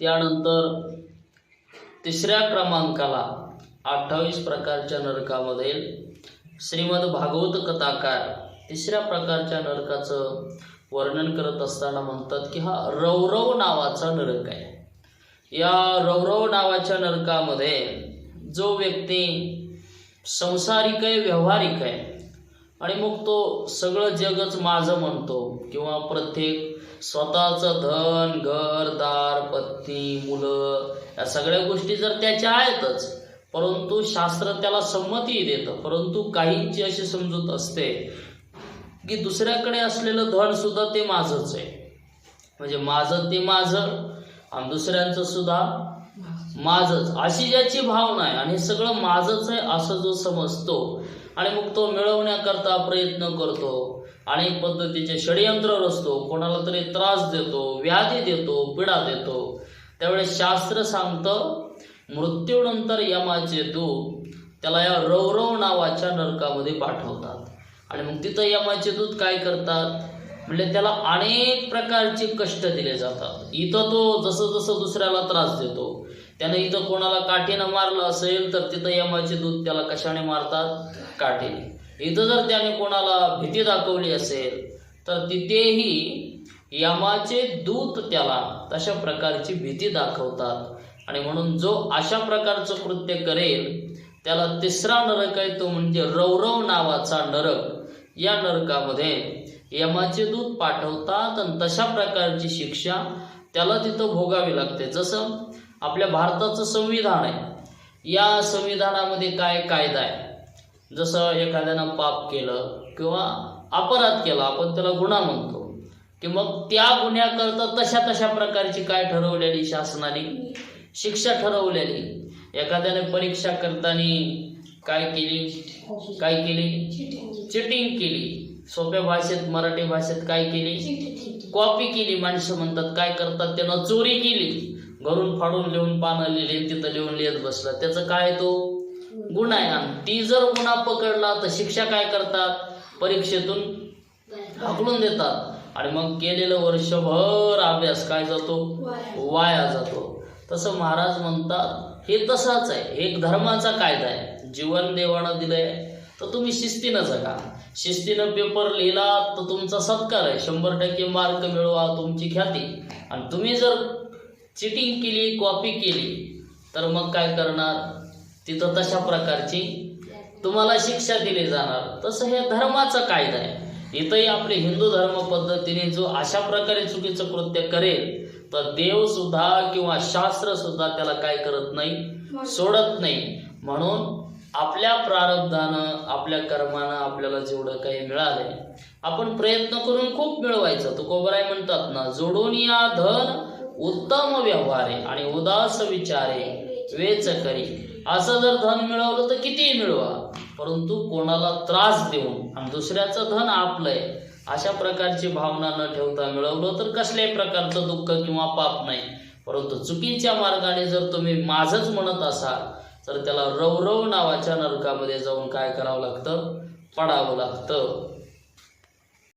त्यानंतर तिसऱ्या क्रमांकाला अठ्ठावीस प्रकारच्या नरकामध्ये श्रीमद भागवत कथाकार तिसऱ्या प्रकारच्या नरकाचं वर्णन करत असताना म्हणतात की हा रौरव नावाचा नरक आहे. या रौरव नावाच्या नरकामध्ये जो व्यक्ती संसारिक आहे व्यावहारिक आहे आणि मग तो सगळं जगच माझं म्हणतो किंवा प्रत्येक स्वतःचं धन घर दार पत्नी मुलं या सगळ्या गोष्टी जर त्याच्या आहेतच परंतु शास्त्र त्याला संमती देतं. परंतु काहींची अशी समजूत असते की दुसऱ्याकडे असलेलं धन सुद्धा ते माझंच आहे. म्हणजे माझं ते माझं आणि दुसऱ्यांचं सुद्धा माझंच. अशी ज्याची भावना आहे आणि हे सगळं माझंच आहे असं जो समजतो आणि मग तो मिळवण्याकरता प्रयत्न करतो अनेक पद्धतीचे षडयंत्र रचतो. कोणाला तरी त्रास देतो व्याधी देतो पीडा देतो. त्यावेळेस शास्त्र सांगतं मृत्यूनंतर यमाचे दूत त्याला या रौरव नावाच्या नरकामध्ये पाठवतात. आणि मग तिथं यमाचे दूत काय करतात? म्हणजे त्याला अनेक प्रकारचे कष्ट दिले जातात. इथं तो जसं जसं दुसऱ्याला त्रास देतो त्यानं इथं कोणाला काठीनं मारलं असेल तर तिथं यमाचे दूध त्याला कशाने मारतात? काठीने. इथं जर त्याने कोणाला भीती दाखवली असेल तर तिथेही यमाचे दूत त्याला तशा प्रकारची भीती दाखवतात. आणि म्हणून जो अशा प्रकारचं कृत्य करेल त्याला तिसरा नरक आहे तो म्हणजे रौरव नावाचा नरक. या नरकामध्ये यमाचे दूत पाठवतात आणि तशा प्रकारची शिक्षा त्याला तिथं भोगावी लागते. जसं आपल्या भारताचं संविधान आहे. या संविधानामध्ये काय कायदा आहे? जसं एखाद्यानं पाप केलं किंवा अपराध केला आपण त्याला गुन्हा म्हणतो. की मग त्या गुन्ह्याकरता तशा तशा प्रकारची काय ठरवलेली शासनाने? शिक्षा ठरवलेली. एखाद्याने परीक्षा करताना काय केली? काय केली? चिटिंग केली. सोप्या भाषेत मराठी भाषेत काय केली? कॉपी केली. माणसं म्हणतात काय करतात? त्यानं चोरी केली. घरून फाडून लिहून पानं लिहिले तिथं लिहून लिहित बसला. त्याचं काय तो? गुन्हा आहे आणि ती जर गुन्हा पकडला तर शिक्षा काय करतात? परीक्षेतून हाकलून देतात. आणि मग केलेलं वर्षभर अभ्यास काय जातो? वाया जातो. तसं महाराज म्हणतात हे तसाच आहे. एक धर्माचा कायदा आहे. जीवन देवानं दिलंय तर तुम्ही शिस्तीनं जगा. शिस्तीनं पेपर लिहिला तर तुमचा सत्कार आहे. शंभर टक्के मार्क मिळवा तुमची ख्याती. आणि तुम्ही जर चिटिंग केली कॉपी केली तर मग काय करणार? तिथं तशा प्रकारची तुम्हाला शिक्षा दिली जाणार. तसं हे धर्माचा कायदा आहे. इथंही आपले हिंदू धर्म पद्धतीने जो अशा प्रकारे चुकीचं कृत्य करेल तर देव सुद्धा किंवा शास्त्र सुद्धा त्याला काय करत नाही सोडत नाही. म्हणून आपल्या प्रारब्धानं आपल्या कर्मानं आपल्याला जेवढं काही मिळालंय आपण प्रयत्न करून खूप मिळवायचं. तुकोबराय म्हणतात ना जोडून या धन उत्तम व्यवहारे आणि उदास विचारे वेच करी. असं जर धन मिळवलं तर कितीही मिळवा परंतु कोणाला त्रास देऊन आणि दुसऱ्याचं धन आपलंय अशा प्रकारची भावना न ठेवता मिळवलं तर कसल्याही प्रकारचं दुःख किंवा पाप नाही. परंतु चुकीच्या मार्गाने जर तुम्ही माझंच म्हणत असाल तर त्याला रौरव नावाच्या नरकामध्ये जाऊन काय करावं लागतं? पडावं लागतं.